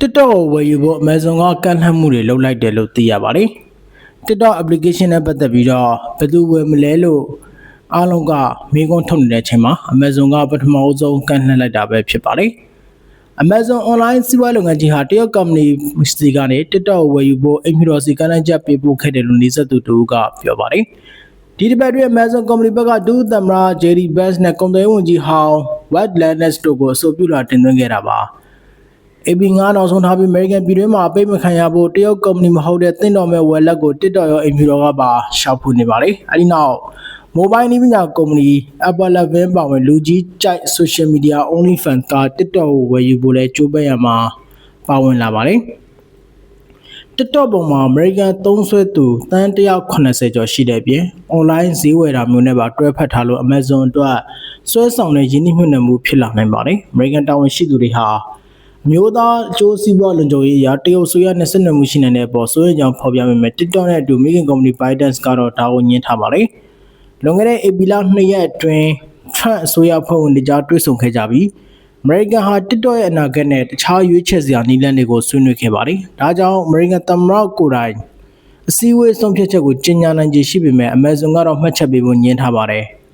TikTok ကိုဝယ်ယူဖို့ Amazon ကကန့်လှန့်မှုတွေလုပ်လိုက်တယ်လို့သိရပါတယ်။ TikTok application နဲ့ပတ်သက်ပြီးတော့ဘယ်သူဝယ်မလဲလို့အားလုံးကမေးခွန်းထုတ်နေတဲ့အချိန်မှာ Amazon ကပထမအဆုံးကန့်လှန့်လိုက်တာပဲဖြစ်ပါတယ်။ Amazon online စီးပွားရေးလုပ်ငန်းကြီးဟာတရုတ် company စီကနေ TikTok ကိုဝယ်ယူဖို့အိမ်ဖြူတော်စီကမ်းလှမ်းချက်ပေးပို့ခဲ့တယ်လို့နေဆက်သူတို့ကပြောပါတယ်။ဒီတစ်ပတ်တွင် Amazon company ဘက်ကဒုသမ္မတ JD Vance နဲ့ကုန်သွယ်ရေးဝန်ကြီးဟောင်း Wade Landes တို့ကိုအဆိုပြုလာတင်သွင်းခဲ့တာပါ။ AB 9နောက်ဆုံးထားပြီး American ပြည်တွင်းမှာအပိတ်မခံရဖို့တရုတ်ကုမ္ပဏီမဟုတ်တဲ့သင့်တော်မဲ့ဝယ်လက်ကို TikTok ရောအိမ်ဖြူတော်ကပါရှောက်ဖွေနေပါတယ်။အဲဒီနောက် mobile နည်းပညာကုမ္ပဏီ Apple 11ပါဝင်လူကြီးကြိုက် social media only fan က TikTok ကိုဝယ်ယူဖို့လဲကြိုးပမ်းရမှာပါဝင်လာပါတယ်။ TikTok ပေါ်မှာ American သုံးစွဲသူတန်း180ကျော်ရှိတဲ့အပြင် online ဈေးဝယ်တာမျိုးနဲ့ပါတွဲဖက်ထားလို့ Amazon အတွက်စွဲဆောင်တဲ့ယင်းနှိမ့်နှံမှုဖြစ်လာနိုင်ပါတယ်။ American တာဝန်ရှိသူတွေဟာအ မျိုးသားအကျိုးစီးပွားလုံခြုံရေးအရာတရုတ်ဆိုရနဲ့ဆက်နွယ်မှုရှိနေတဲ့အပေါ်စိုးရိမ်ကြောင်းဖော်ပြပေမဲ့ TikTok နဲ့အတူ Megan Company ByteDance ကတော့ဒါကိုညှင်းထားပါတယ်။လွန်ခဲ့တဲ့ AP လ2ရက်အတွင်း Trump အစိုးရဖွဲ့ဝင်တွေကြားတွေ့ဆုံခဲ့ကြပြီး American ဟာ TikTok ရဲ့အနာဂတ်နဲ့တခြားရွေးချယ်စရာနည်းလမ်းတွေကိုဆွေးနွေးခဲ့ပါတယ်။ဒါကြောင့် American သမ္မတကိုယ်တိုင်အစည်းအဝေးဆုံးဖြတ်ချက်ကိုကြေညာနိုင်ခြေရှိပေမဲ့ Amazon ကတော့မှတ်ချက်ပေးဖို့ညှင်းထားပါတယ်။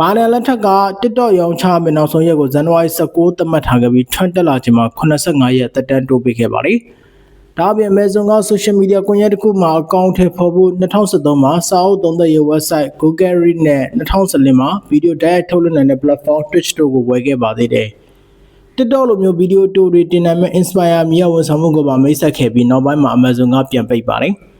ဘာလန်လက်ထက်က TikTok ရောင်းချမယ့်နောက်ဆုံးရက်ကိုဇန်နဝါရီ16သတ်မှတ်ထားခဲ့ပြီး Trump တက်လာချိန်မှာ85ရက်သက်တမ်းတိုးပေးခဲ့ပါတယ်။ဒါ့အပြင် Amazon က social media ကွန်ရက်တစ်ခုမှာအကောင့်ထဲပေါ်ဖို့2013မှာစာအုပ်သုံးသက်ရေး website Google Read နဲ့2014မှာ video တိုက်ရိုက်ထုတ်လွှင့်နိုင်တဲ့ platform Twitch တို့ကိုဝယ်ခဲ့ပါသေးတယ်။ TikTok လိုမျိုးဗီဒီယိုတိုတွေတင်နိုင်မဲ့ Inspire မြေဝန်ဆောင်မှုကိုပါမိတ်ဆက်ခဲ့ပြီးနောက်ပိုင်းမှာ Amazon ကပြန်ပိတ်ပါတယ်။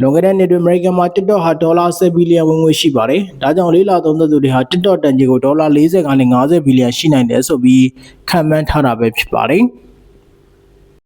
လွန်ခဲ့တဲ့နှစ်တွင် American မှာ TikTok ဟာဒေါ်လာ10ဘီလီယံဝင်ငွေရှိပါတယ်။ဒါကြောင့်လေးလာသုံးသက်သူတွေဟာ TikTok တန်ကြေးကိုဒေါ်လာ40ကနေ50ဘီလီယံရှိနိုင်တယ်ဆိုပြီးခန့်မှန်းထားတာပဲဖြစ်ပါတယ်။